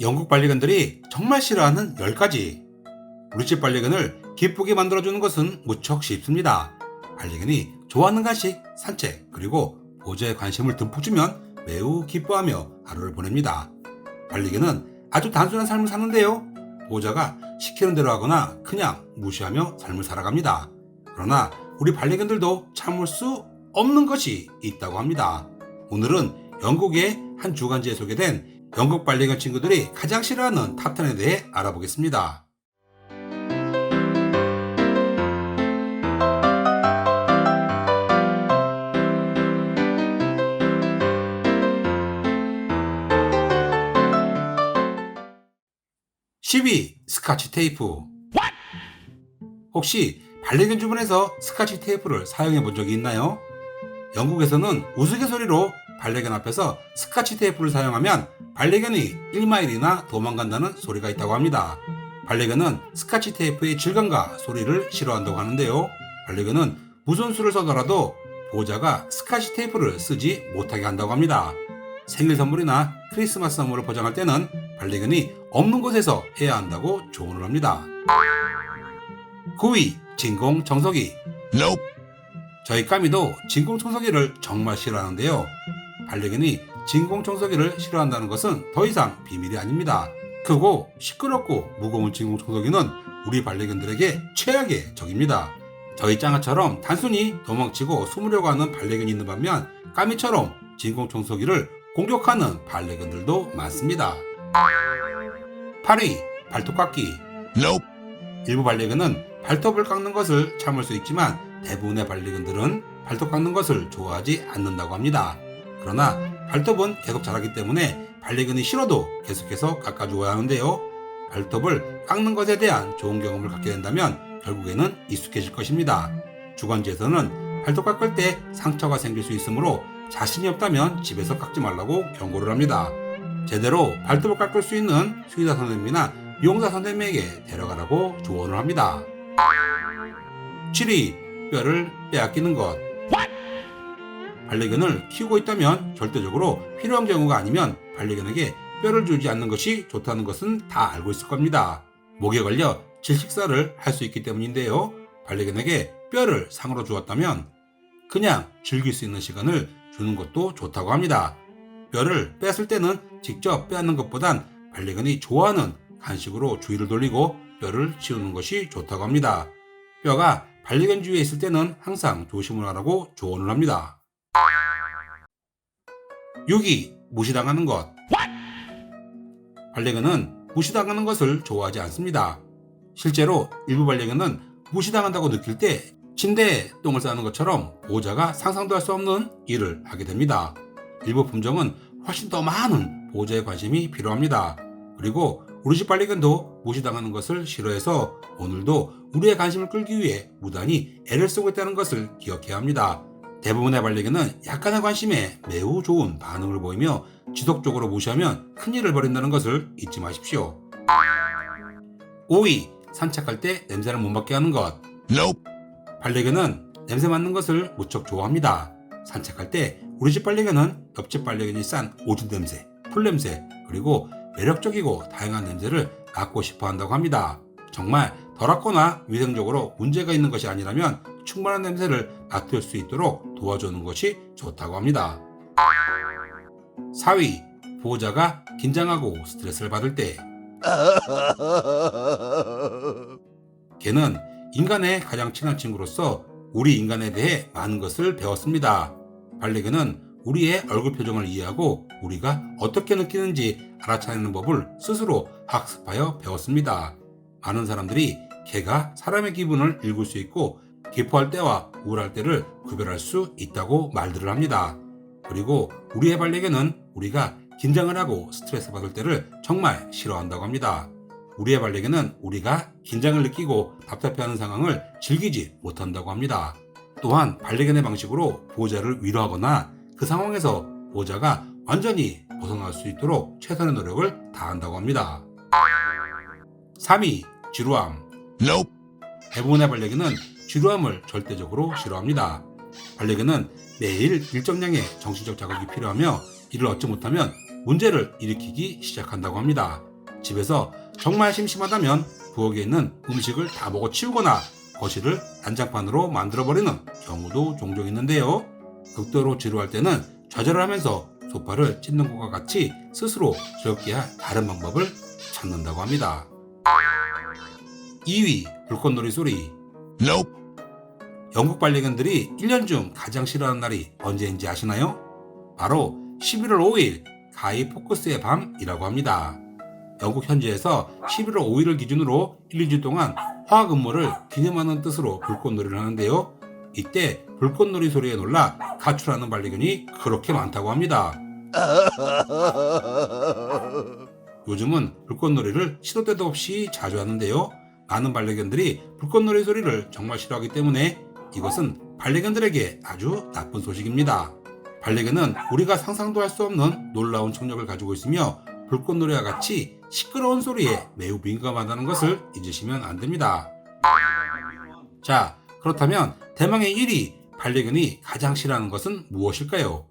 영국 반려견들이 정말 싫어하는 10가지. 우리 집 반려견을 기쁘게 만들어주는 것은 무척 쉽습니다. 반려견이 좋아하는 간식, 산책, 그리고 보호자의 관심을 듬뿍 주면 매우 기뻐하며 하루를 보냅니다. 반려견은 아주 단순한 삶을 사는데요. 보호자가 시키는 대로 하거나 그냥 무시하며 삶을 살아갑니다. 그러나 우리 반려견들도 참을 수 없는 것이 있다고 합니다. 오늘은 영국의 한 주간지에 소개된 영국 반려견 친구들이 가장 싫어하는 탑10에 대해 알아보겠습니다. (12) 스카치 테이프 혹시 반려견 주변에서 스카치 테이프를 사용해 본 적이 있나요? 영국에서는 우스갯소리로 반려견 앞에서 스카치 테이프를 사용하면 반려견이 1마일이나 도망간다는 소리가 있다고 합니다. 반려견은 스카치 테이프의 질감과 소리를 싫어한다고 하는데요. 반려견은 무슨 수를 써더라도 보호자가 스카치 테이프를 쓰지 못하게 한다고 합니다. 생일 선물이나 크리스마스 선물을 포장할 때는 반려견이 없는 곳에서 해야 한다고 조언을 합니다. 9위 진공 청소기 Nope. 저희 까미도 진공 청소기를 정말 싫어하는데요. 반려견이 진공 청소기를 싫어한다는 것은 더 이상 비밀이 아닙니다. 크고 시끄럽고 무거운 진공 청소기는 우리 반려견들에게 최악의 적입니다. 저희 짱아처럼 단순히 도망치고 숨으려고 하는 반려견이 있는 반면 까미처럼 진공 청소기를 공격하는 반려견들도 많습니다. 8위 발톱 깎기 Nope. 일부 반려견은 발톱을 깎는 것을 참을 수 있지만 대부분의 반려견들은 발톱 깎는 것을 좋아하지 않는다고 합니다. 그러나 발톱은 계속 자라기 때문에 반려견이 싫어도 계속해서 깎아주어야 하는데요. 발톱을 깎는 것에 대한 좋은 경험을 갖게 된다면 결국에는 익숙해질 것입니다. 주관지에서는 발톱 깎을 때 상처가 생길 수 있으므로 자신이 없다면 집에서 깎지 말라고 경고를 합니다. 제대로 발톱을 깎을 수 있는 수의사 선생님이나 미용사 선생님에게 데려가라고 조언을 합니다. 7위 뼈를 빼앗기는 것 반려견을 키우고 있다면 절대적으로 필요한 경우가 아니면 반려견에게 뼈를 주지 않는 것이 좋다는 것은 다 알고 있을 겁니다. 목에 걸려 질식사를 할 수 있기 때문인데요. 반려견에게 뼈를 상으로 주었다면 그냥 즐길 수 있는 시간을 주는 것도 좋다고 합니다. 뼈를 뺐을 때는 직접 빼앗는 것보단 반려견이 좋아하는 간식으로 주의를 돌리고 뼈를 치우는 것이 좋다고 합니다. 뼈가 반려견 주위에 있을 때는 항상 조심을 하라고 조언을 합니다. 6위 무시당하는 것 반려견은 무시당하는 것을 좋아하지 않습니다. 실제로 일부 반려견은 무시당한다고 느낄 때 침대에 똥을 싸는 것처럼 보호자가 상상도 할 수 없는 일을 하게 됩니다. 일부 품종은 훨씬 더 많은 보호자의 관심이 필요합니다. 그리고 우리 집 반려견도 무시당하는 것을 싫어해서 오늘도 우리의 관심을 끌기 위해 무단히 애를 쓰고 있다는 것을 기억해야 합니다. 대부분의 반려견은 약간의 관심에 매우 좋은 반응을 보이며 지속적으로 무시하면 큰일을 벌인다는 것을 잊지 마십시오. 5위 산책할 때 냄새를 못 맡게 하는 것 Nope. 반려견은 냄새 맡는 것을 무척 좋아합니다. 산책할 때 우리 집 반려견은 옆집 반려견이 싼 오줌 냄새, 풀 냄새, 그리고 매력적이고 다양한 냄새를 맡고 싶어 한다고 합니다. 정말 더럽거나 위생적으로 문제가 있는 것이 아니라면 충분한 냄새를 맡을 수 있도록 도와주는 것이 좋다고 합니다. 4위, 보호자가 긴장하고 스트레스를 받을 때 개는 인간의 가장 친한 친구로서 우리 인간에 대해 많은 것을 배웠습니다. 반려견은 우리의 얼굴 표정을 이해하고 우리가 어떻게 느끼는지 알아차리는 법을 스스로 학습하여 배웠습니다. 많은 사람들이 개가 사람의 기분을 읽을 수 있고 기뻐할 때와 우울할 때를 구별할 수 있다고 말들을 합니다. 그리고 우리의 반려견은 우리가 긴장을 하고 스트레스 받을 때를 정말 싫어한다고 합니다. 우리의 반려견은 우리가 긴장을 느끼고 답답해하는 상황을 즐기지 못한다고 합니다. 또한 반려견의 방식으로 보호자를 위로하거나 그 상황에서 보호자가 완전히 벗어날 수 있도록 최선의 노력을 다한다고 합니다. 3위 지루함 Nope. 대부분의 반려견은 지루함을 절대적으로 싫어합니다. 반려견은 매일 일정량의 정신적 자극이 필요하며 이를 얻지 못하면 문제를 일으키기 시작한다고 합니다. 집에서 정말 심심하다면 부엌에 있는 음식을 다 먹어 치우거나 거실을 난장판으로 만들어버리는 경우도 종종 있는데요. 극도로 지루할 때는 좌절을 하면서 소파를 찢는 것과 같이 스스로 즐겁게 할 다른 방법을 찾는다고 합니다. 2위 불꽃놀이 소리 Nope. 영국 반려견들이 1년 중 가장 싫어하는 날이 언제인지 아시나요? 바로 11월 5일 가이 포커스의 밤이라고 합니다. 영국 현지에서 11월 5일을 기준으로 1, 2주 동안 화학 음모를 기념하는 뜻으로 불꽃놀이를 하는데요. 이때 불꽃놀이 소리에 놀라 가출하는 반려견이 그렇게 많다고 합니다. 요즘은 불꽃놀이를 시도 때도 없이 자주 하는데요. 많은 반려견들이 불꽃놀이 소리를 정말 싫어하기 때문에 이것은 반려견들에게 아주 나쁜 소식입니다. 반려견은 우리가 상상도 할 수 없는 놀라운 청력을 가지고 있으며 불꽃놀이와 같이 시끄러운 소리에 매우 민감하다는 것을 잊으시면 안 됩니다. 자, 그렇다면 대망의 1위 반려견이 가장 싫어하는 것은 무엇일까요?